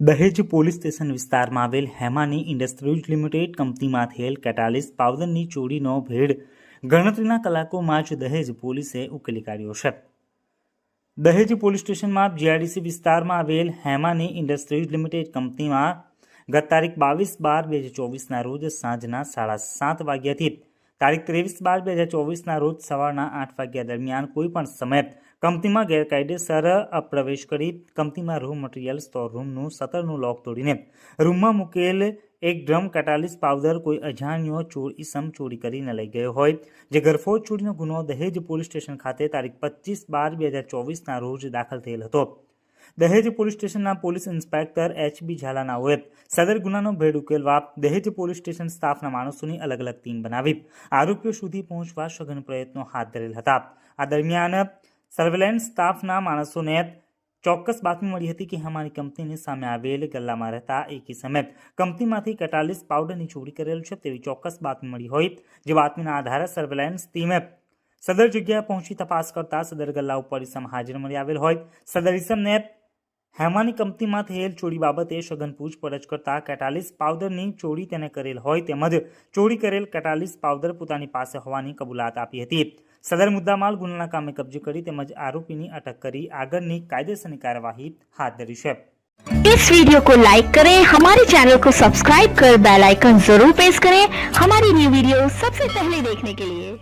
દહેજ police station વિસ્તારમાં આવેલ હેમાની ઇન્ડસ્ટ્રીઝ લિમિટેડ કંપનીમાં થયેલ કેટાલિસ પાવડરની ચોરીનો ભેડ ગણતરીના કલાકોમાં જ દહેજ પોલીસે ઉકેલી કાઢ્યો છે. દહેજ પોલીસ સ્ટેશનમાં જીઆઈડીસી વિસ્તારમાં આવેલ હેમાની ઇન્ડસ્ટ્રીઝ લિમિટેડ કંપનીમાં ગત તારીખ બાવીસ બાર બે હજાર ચોવીસના રોજ સાંજના સાડા સાત વાગ્યાથી તારીખ ત્રેવીસ બાર બે હજાર ચોવીસના રોજ સવારના આઠ વાગ્યા દરમિયાન કોઈ પણ સમયે કંપનીમાં ગેરકાયદેસર પ્રવેશ કરી કંપનીમાં રૂમ મટીરિયલ સ્ટોર રૂમનું સતરનું લોક તોડીને રૂમમાં મૂકેલ એક ડ્રમ કટાલિસ પાવડર કોઈ અજાણ્યો ચોર, ઈસમ ચોરી કરીને લઈ ગયો હોય. જે ગરફોજ ચોરીનો ગુનો દહેજ પોલીસ સ્ટેશન ખાતે તારીખ પચીસ બાર બે હજાર ચોવીસના રોજ દાખલ થયેલ હતો. દહેજ પોલીસ સ્ટેશનના પોલીસ ઇન્સ્પેક્ટર એચ બી ઝાલાનાઓએ સદર ગુનાનો ભેડ ઉકેલવા દહેજ પોલીસ સ્ટેશન સ્ટાફના માણસોની અલગ અલગ ટીમ બનાવી આરોપીઓ સુધી પહોંચવા સઘન પ્રયત્નો હાથ ધરેલ હતા. આ દરમિયાન સર્વેલન્સ સ્ટાફના માણસોને ચોક્કસ બાતમી મળી હતી કે અમારી કંપનીની સામે આવેલ ગલ્લામાં રહેતા એકી સમયે કંપનીમાંથી કટાલીસ પાવડરની ચોરી કરેલ છે તેવી ચોક્કસ બાતમી મળી હોય જે બાતમીના આધારે સર્વેલન્સ ટીમે સદર જગ્યાએ પહોંચી તપાસ કરતા સદર ગલ્લા ઉપર ઇસમ હાજર મળી આવેલ હોય. સદર ઇસમને હેમાની કંપનીમાં થયેલ ચોરી બાબતે સઘન પૂછપરછ કરતા કેટાલિસ પાવડરની ચોરી તેને કરેલ હોય તેમજ ચોરી કરેલ કેટાલિસ પાવડર પોતાની પાસે હોવાની કબૂલાત આપી હતી સદર મુદ્દામાલ ગુનાના કામે કબજે કરી તેમજ આરોપીની અટક કરી આગળની કાયદેસરની કાર્યવાહી હાથ ધરી છે इस वीडियो को लाइक करें हमारे चैनल को सब्सक्राइब कर बेल आइकन जरूर प्रेस करें हमारी न्यू वीडियो सबसे पहले देखने के लिए